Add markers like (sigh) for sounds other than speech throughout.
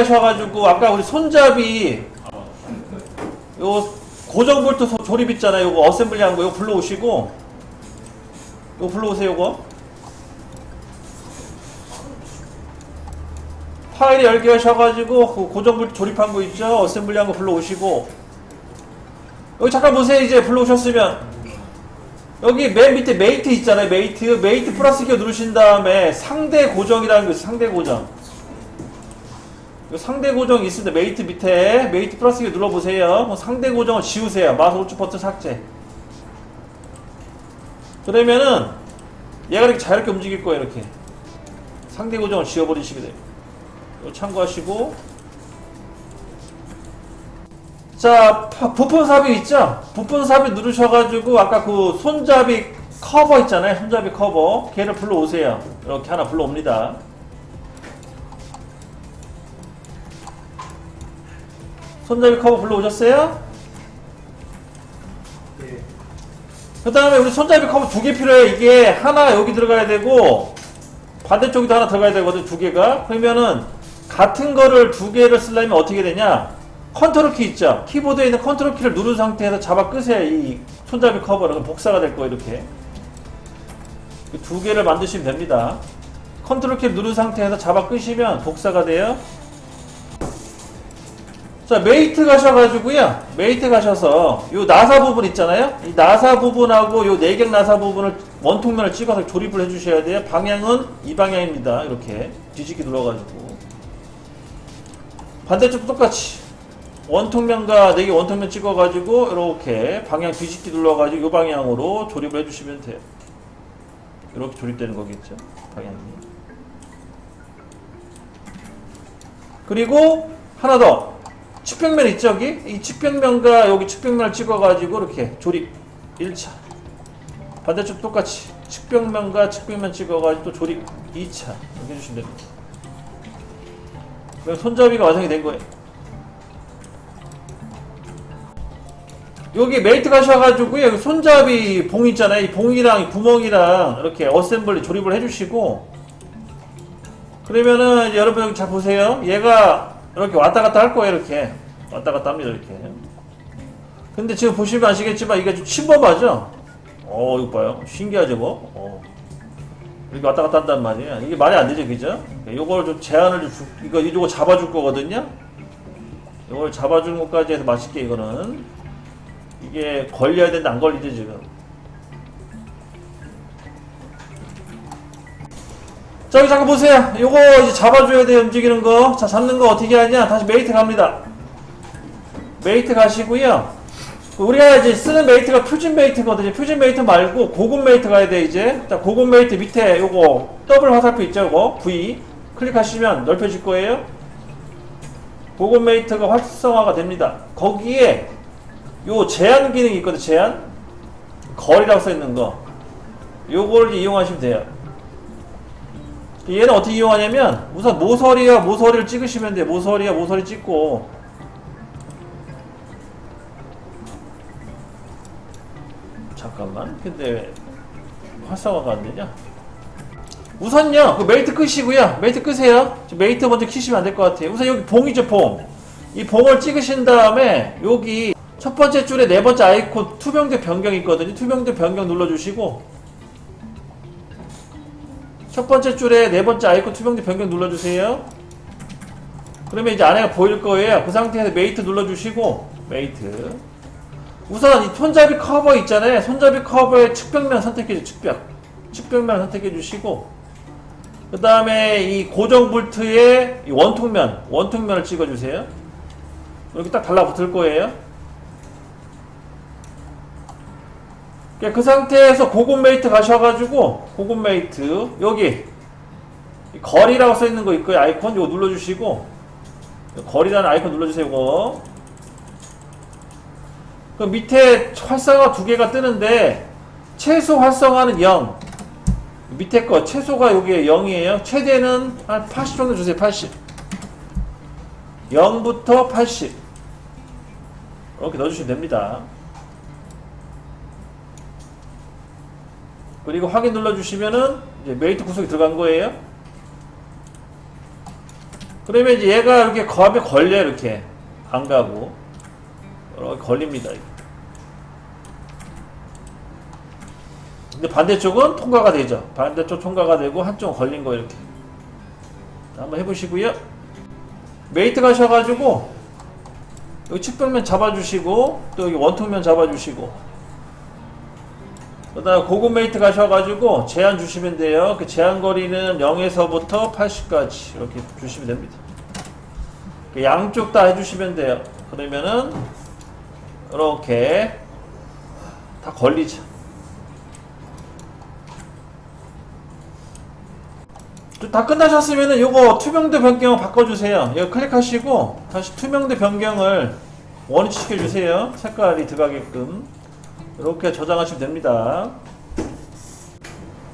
하셔가지고 아까 우리 손잡이 요 고정 볼트 소- 조립 있잖아요. 요거 어셈블리 한 거 요거 불러오시고 요거 불러오세요. 요거 파일에 열개 하셔가지고 그 고정 볼트 조립한 거 있죠. 어셈블리 한 거 불러오시고 여기 잠깐 보세요. 이제 불러오셨으면 여기 맨 밑에 메이트 있잖아요. 메이트 메이트 플러스 키 누르신 다음에 상대 고정이라는 거 있어요. 상대 고정 요 상대 고정 있습니다. 메이트 밑에 메이트 플러스 키 눌러보세요. 그럼 상대 고정을 지우세요. 마우스 오른쪽 버튼 삭제. 그러면은 얘가 이렇게 자유롭게 움직일 거예요. 이렇게 상대 고정을 지워버리시게 돼요. 참고하시고 자 파- 부품 삽입 있죠? 부품 삽입 누르셔가지고 아까 그 손잡이 커버 있잖아요. 손잡이 커버 걔를 불러오세요. 이렇게 하나 불러옵니다. 손잡이 커버 불러오셨어요? 그 다음에 우리 손잡이 커버 두 개 필요해. 이게 하나 여기 들어가야 되고 반대쪽에도 하나 들어가야 되거든. 두 개가. 그러면은 같은 거를 두 개를 쓰려면 어떻게 되냐? 컨트롤 키 있죠? 키보드에 있는 컨트롤 키를 누른 상태에서 잡아 끄세요. 이 손잡이 커버를. 복사가 될 거예요. 이렇게. 이두 개를 만드시면 됩니다. 컨트롤 키를 누른 상태에서 잡아 끄시면 복사가 돼요. 자, 메이트 가셔가지고요. 메이트 가셔서 요 나사 부분 있잖아요. 이 나사 부분하고 요 내경 나사 부분을 원통면을 찍어서 조립을 해주셔야 돼요. 방향은 이 방향입니다. 이렇게 뒤집기 눌러가지고 반대쪽 똑같이 원통면과 내경 원통면 찍어가지고 이렇게 방향 뒤집기 눌러가지고 요 방향으로 조립을 해주시면 돼요. 이렇게 조립되는 거겠죠. 방향이. 그리고 하나 더. 측벽면 있죠 여기? 이 측벽면과 여기 측벽면을 찍어가지고 이렇게 조립 1차. 반대쪽 똑같이 측벽면과 측벽면 찍어가지고 또 조립 2차. 이렇게 해주시면 됩니다. 그럼 손잡이가 완성이 된 거예요. 여기 메이트 가셔가지고요 여기 손잡이 봉 있잖아요. 이 봉이랑 이 구멍이랑 이렇게 어셈블리 조립을 해주시고. 그러면은 여러분 잘 보세요. 얘가 이렇게 왔다 갔다 할 거예요 이렇게 왔다 갔다 합니다 이렇게 근데 지금 보시면 아시겠지만 이게 좀 침범하죠 어 이거 봐요 신기하죠 뭐 어. 이렇게 왔다 갔다 한단 말이에요 이게 말이 안 되죠 그죠 요걸 좀 제한을 좀 주, 이거 이거 잡아줄 거거든요 이걸 잡아주는 것까지 해서 맛있게 이거는 이게 걸려야 되는데 안 걸리죠 지금 저기 잠깐 보세요. 요거 이제 잡아줘야 돼 움직이는 거. 자 잡는 거 어떻게 하냐? 다시 메이트 갑니다. 메이트 가시고요. 우리가 이제 쓰는 메이트가 퓨진 메이트거든요. 퓨진 메이트 말고 고급 메이트 가야 돼 이제. 자 고급 메이트 밑에 요거 더블 화살표 있죠? 요거 V 클릭하시면 넓혀질 거예요. 고급 메이트가 활성화가 됩니다. 거기에 요 제한 기능이 있거든. 제한 거리라고 써 있는 거. 요걸 이용하시면 돼요. 얘는 어떻게 이용하냐면 우선 모서리와 모서리를 찍으시면 돼요. 모서리와 모서리 찍고 잠깐만 근데 왜 활성화가 안 되냐? 우선요 그 메이트 끄시고요 메이트 끄세요 메이트 먼저 키시면 안 될 것 같아요 우선 여기 봉이죠 봉이 봉을 찍으신 다음에 여기 첫 번째 줄에 네 번째 아이콘 투명대 변경 있거든요 투명대 변경 눌러주시고 첫 번째 줄에 네 번째 아이콘 투명대 변경 눌러주세요. 그러면 이제 안에가 보일 거예요. 그 상태에서 메이트 눌러주시고 메이트. 우선 이 손잡이 커버 있잖아요. 손잡이 커버의 측벽면 선택해 주 측벽. 측벽면 선택해 주시고 그 다음에 이 고정 볼트의 이 원통면 원통면을 찍어주세요. 이렇게 딱 달라붙을 거예요. 그 상태에서 고급 메이트 가셔가지고 고급 메이트 여기 이 거리라고 써 있는 거 있고요 아이콘 이거 눌러주시고 거리라는 아이콘 눌러주세요 이거 그 밑에 활성화 두 개가 뜨는데 최소 활성화는 0 밑에 거 최소가 여기에 0이에요. 최대는 한 80 정도 주세요. 80 0부터 80 이렇게 넣어주시면 됩니다. 그리고 확인 눌러주시면은 이제 메이트 구성이 들어간 거예요. 그러면 이제 얘가 이렇게 거압에 걸려 이렇게. 안 가고 이렇게 걸립니다. 근데 반대쪽은 통과가 되죠. 반대쪽 통과가 되고 한쪽 걸린 거 이렇게. 자, 한번 해보시고요. 메이트 가셔가지고 여기 측벽면 잡아주시고 또 여기 원통면 잡아주시고 그다음 고급 메이트 가셔가지고 제한 주시면 돼요. 그 제한 거리는 0에서부터 80까지 이렇게 주시면 됩니다. 그 양쪽 다 해주시면 돼요. 그러면은 이렇게 다 걸리죠. 다 끝나셨으면은 요거 투명도 변경 바꿔주세요. 이거 클릭하시고 다시 투명도 변경을 원위치 시켜주세요. 색깔이 들어가게끔 이렇게 저장하시면 됩니다.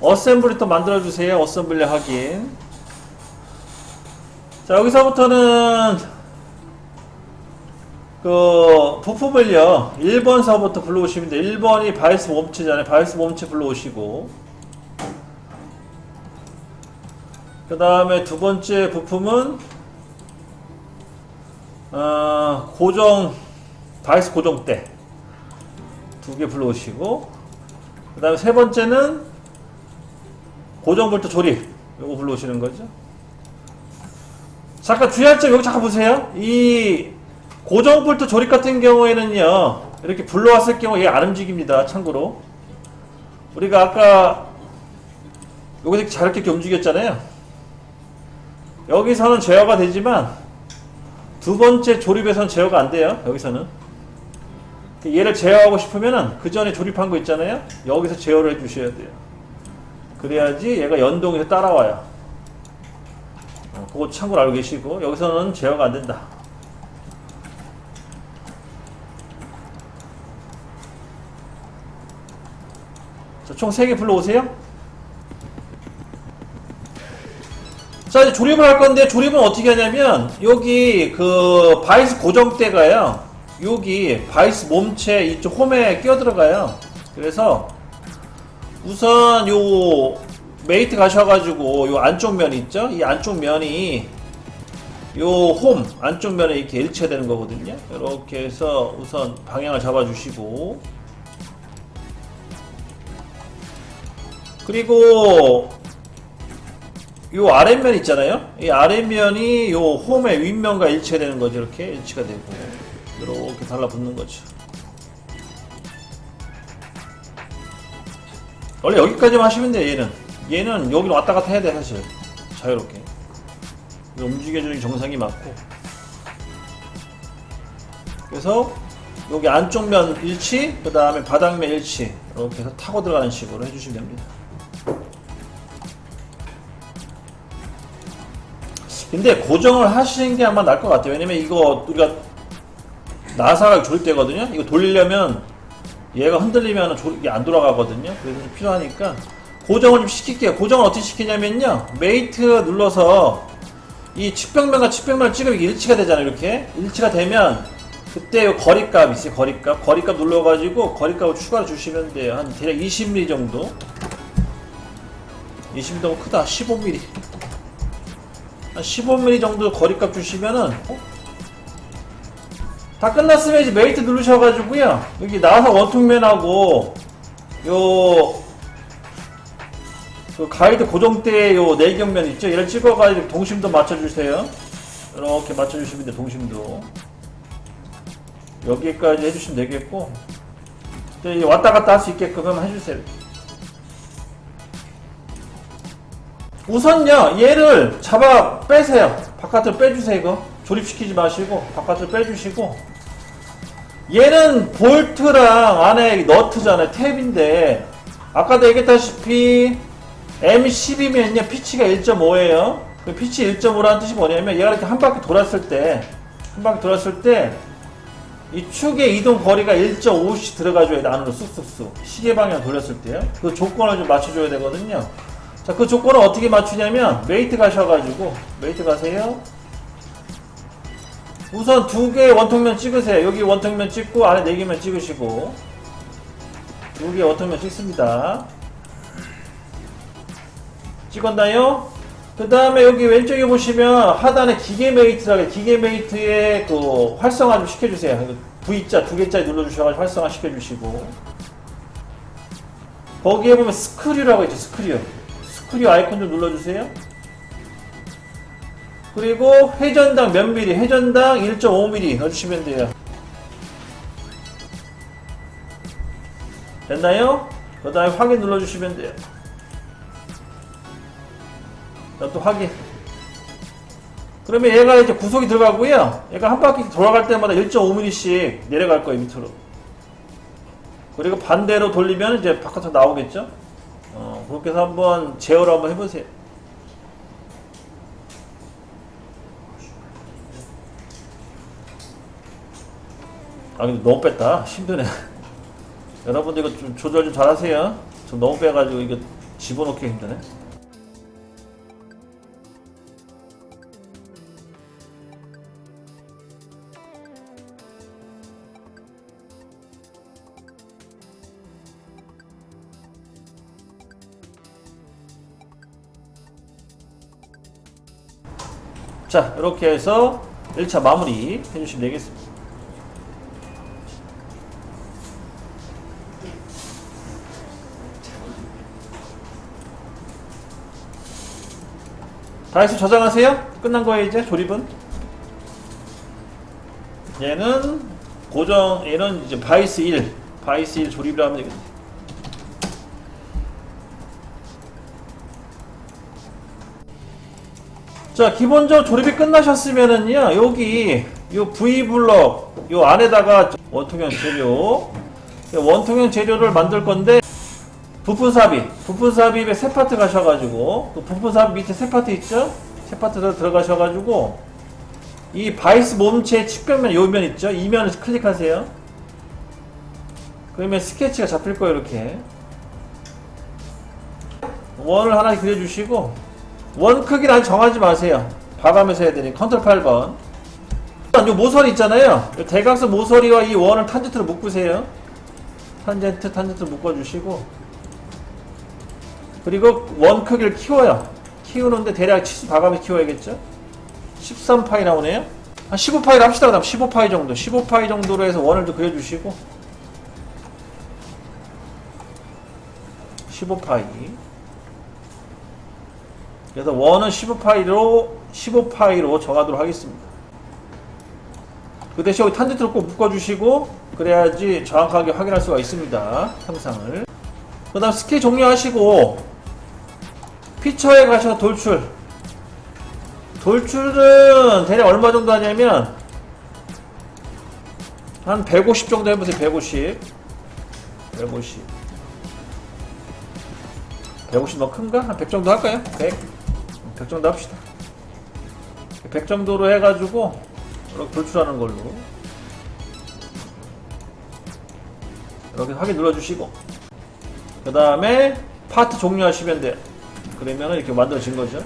어셈블리 또 만들어주세요. 어셈블리 확인. 자 여기서부터는 그 부품을요 1번서부터 불러오시면 돼요. 1번이 바이스 몸체잖아요. 바이스 몸체 불러오시고. 그 다음에 두 번째 부품은 어, 고정 바이스 고정대. 두 개 불러오시고. 그 다음에 세 번째는 고정 볼트 조립 요거 불러오시는 거죠. 잠깐 주의할 점 여기 잠깐 보세요. 이 고정 볼트 조립 같은 경우에는요 이렇게 불러왔을 경우 얘 안 움직입니다 참고로 우리가 아까 되게 잘 이렇게 움직였잖아요 여기서는 제어가 되지만 두 번째 조립에서는 제어가 안 돼요. 여기서는 얘를 제어하고 싶으면은 그 전에 조립한 거 있잖아요. 여기서 제어를 해 주셔야 돼요. 그래야지 얘가 연동해서 따라와요. 어, 그거 참고로 알고 계시고 여기서는 제어가 안 된다. 총 3개 불러오세요. 자 이제 조립을 할 건데 조립은 어떻게 하냐면 여기 그 바이스 고정대가요. 여기 바이스 몸체 이쪽 홈에 끼어 들어가요. 그래서 우선 요 메이트 가셔가지고 요 안쪽 면 있죠? 이 안쪽 면이 요 홈 안쪽 면에 이렇게 일치가 되는 거거든요. 이렇게 해서 우선 방향을 잡아주시고 그리고 요 아랫면 있잖아요. 이 아랫면이 요 홈의 윗면과 일치가 되는 거죠. 이렇게 일치가 되고 이렇게 달라붙는 거죠. 원래 여기까지만 하시면 돼. 얘는 얘는 여기로 왔다 갔다 해야 돼 사실 자유롭게 움직여주는 정상이 맞고 그래서 여기 안쪽 면 일치 그 다음에 바닥면 일치 이렇게 해서 타고 들어가는 식으로 해주시면 됩니다. 근데 고정을 하시는 게 아마 나을 것 같아요. 왜냐면 이거 우리가 나사가 조립되거든요. 이거 돌리려면 얘가 흔들리면 조립이 안 돌아가거든요. 그래서 좀 필요하니까 고정을 좀 시킬게요. 고정을 어떻게 시키냐면요. 메이트 눌러서 이 측벽면과 측벽면을 찍으면 일치가 되잖아요. 이렇게 일치가 되면 그때 요 거리값 있어요. 거리값 거리값 눌러가지고 거리값을 추가로 주시면 돼요. 한 대략 20mm 정도. 20mm 너무 크다. 15mm. 한 15mm 정도 거리값 주시면은 어? 다 끝났으면 이제 메이트 누르셔가지고요. 여기 나사 원통면하고 요 그 가이드 고정대 요 내경면 있죠? 얘를 찍어가지고 동심도 맞춰주세요. 이렇게 맞춰주시면 돼요 동심도. 여기까지 해주시면 되겠고. 왔다 갔다 할 수 있게끔 해주세요 우선요 얘를 잡아 빼세요. 바깥으로 빼주세요 이거. 조립시키지 마시고 바깥으로 빼주시고. 얘는 볼트랑 안에 너트잖아요 탭인데. 아까도 얘기했다시피 M12면요 피치가 1.5에요. 그 피치 1.5라는 뜻이 뭐냐면 얘가 이렇게 한 바퀴 돌았을 때 한 바퀴 돌았을 때 이 축의 이동 거리가 1.5씩 들어가줘야 돼 안으로 쑥쑥쑥. 시계 방향 돌렸을 때요. 그 조건을 좀 맞춰줘야 되거든요 자, 그 조건을 어떻게 맞추냐면 메이트 가셔가지고 메이트 가세요. 우선 두 개의 원통면 찍으세요. 여기 원통면 찍고 아래 네 개면 찍으시고 두 개의 원통면 찍습니다. 찍었나요? 그 다음에 여기 왼쪽에 보시면 하단에 기계 메이트라고 기계 메이트의 그 활성화 좀 시켜주세요. 이거 V자 두 개짜리 눌러주셔가지고 활성화 시켜주시고 거기에 보면 스크류라고 있죠. 스크류. 스크류 아이콘 좀 눌러주세요. 그리고 회전당 몇 미리? 회전당 1.5mm 넣어주시면 돼요. 됐나요? 그 다음에 확인 눌러주시면 돼요. 자, 또 확인. 그러면 얘가 이제 구속이 들어가고요. 얘가 한 바퀴 돌아갈 때마다 1.5mm씩 내려갈 거예요, 밑으로. 그리고 반대로 돌리면 이제 바깥으로 나오겠죠? 어, 그렇게 해서 한번 제어를 한번 해보세요. 아, 근데 너무 뺐다. 힘드네. (laughs) 여러분들 이거 좀 조절 좀 잘하세요. 좀 너무 빼가지고 이거 집어넣기 힘드네. 자, 이렇게 해서 1차 마무리 해주시면 되겠습니다. 다 해서 저장하세요. 끝난 거예요, 이제 조립은. 얘는 고정, 얘는 이제 바이스 1, 바이스 1 조립을 하면 되겠네. 자, 기본적으로 조립이 끝나셨으면은요, 여기, 요 V블럭, 요 안에다가 원통형 재료, 원통형 재료를 만들 건데, 부품 삽입, 부품 삽입에 세 파트 가셔가지고, 그 부품 삽입 밑에 세 파트 있죠? 세 파트 더 들어가셔가지고, 이 바이스 몸체 측면면 요면 있죠? 이 면을 클릭하세요. 그러면 스케치가 잡힐 거예요, 이렇게. 원을 하나 그려주시고, 원 크기를 정하지 마세요. 봐가면서 해야 되니 컨트롤 8번. 이 모서리 있잖아요. 이 대각선 모서리와 이 원을 탄젠트로 묶으세요. 탄젠트, 탄젠트 묶어주시고. 그리고 원 크기를 키워요. 키우는데 대략 치수 봐가면서 키워야겠죠? 13파이 나오네요. 한 15파이를 합시다. 그다음 15파이 정도. 15파이 정도로 해서 원을 좀 그려주시고. 15파이. 그래서 원은 15파이로 15파이로 정하도록 하겠습니다. 그 대신 여기 탄젠트를 꼭 묶어주시고 그래야지 정확하게 확인할 수가 있습니다. 형상을. 그 다음 스케치 종료하시고 피처에 가셔서 돌출. 돌출은 대략 얼마 정도 하냐면 한 150 정도 해보세요. 150. 150. 150 너무 큰가? 한 100 정도 할까요? 100. 100 정도 합시다. 100 정도로 해가지고 이렇게 돌출하는 걸로 이렇게 확인 눌러주시고 그 다음에 파트 종료하시면 돼요. 그러면 이렇게 만들어진 거죠.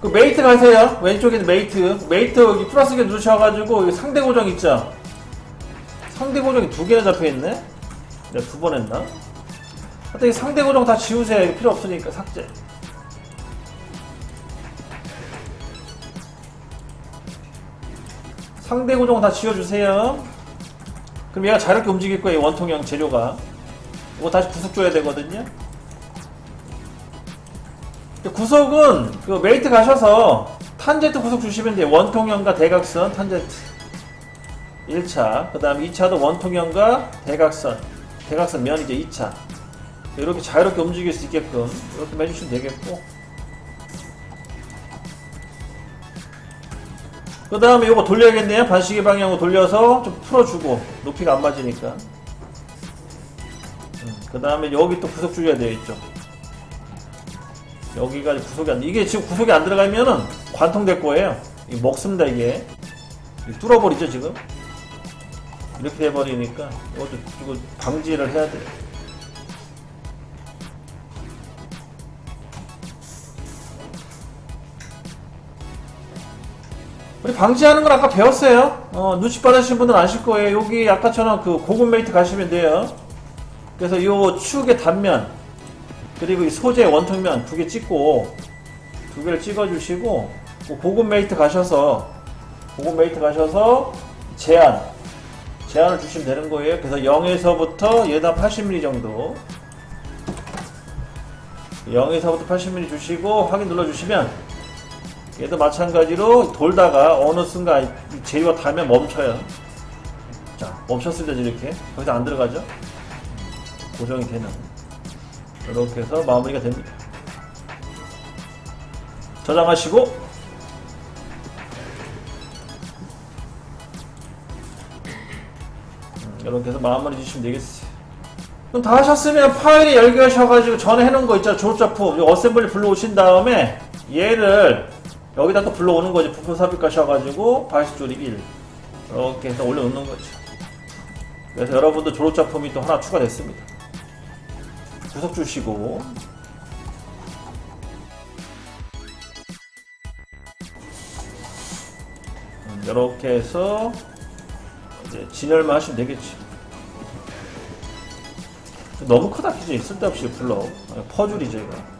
그 메이트 가세요. 왼쪽에는 메이트. 메이트 여기 플러스 게 누르셔가지고 상대 고정 있죠. 상대 고정이 두 개나 잡혀 있네. 내가 두 번 했나? 하여튼 이 상대 고정 다 지우세요. 필요 없으니까 삭제. 상대 고정 다 지워주세요. 그럼 얘가 자유롭게 움직일 거예요. 원통형 재료가. 이거 다시 구석 줘야 되거든요. 구석은 그 메이트 가셔서 탄젠트 구석 주시면 돼요. 원통형과 대각선 탄젠트. 1차. 그 다음 2차도 원통형과 대각선. 대각선 면이죠. 2차. 이렇게 자유롭게 움직일 수 있게끔 이렇게 해주시면 되겠고. 그 다음에 이거 돌려야겠네요. 반시계 방향으로 돌려서 좀 풀어주고 높이가 안 맞으니까. 그 다음에 여기 또 구석 줄여야. 이쪽. 여기가 구석이 안 이게 지금 구석이 안 들어가면은 관통될 거예요. 이 먹습니다 이게. 이거 뚫어버리죠 지금. 이렇게 돼버리니까 이것도 이거 방지를 해야 돼요. 우리 방지하는 걸 아까 배웠어요. 어, 눈치 빠르신 분들은 아실 거예요. 여기 아까처럼 그 고급 메이트 가시면 돼요. 그래서 요 축의 단면, 그리고 이 소재 원통면 두 개 찍고 두 개를 찍어주시고 뭐 고급 메이트 가셔서 고급 메이트 가셔서 제한 제한을 주시면 되는 거예요. 그래서 0에서부터 얘다 80mm 정도 0에서부터 80mm 주시고 확인 눌러주시면 얘도 마찬가지로 돌다가 어느 순간 이 재료가 닿으면 멈춰요. 자 멈췄을 때 이렇게 거기서 안 들어가죠. 고정이 되는 이렇게 해서 마무리가 됩니다. 저장하시고 음, 이렇게 해서 마무리 주시면 되겠어요. 그럼 다 하셨으면 파일에 열기하셔가지고 전에 해놓은 거 있죠 졸업작품 이 어셈블리 불러오신 다음에 얘를 여기다 또 불러오는 거지. 부품 삽입하셔가지고 바이스 조립 1 이렇게 해서 올려놓는 거죠 그래서 여러분도 졸업 작품이 또 하나 추가됐습니다. 주석 주시고. 음, 이렇게 해서 이제 진열만 하시면 되겠죠 너무 크다 키지 쓸데없이 불러. 퍼줄이죠 이거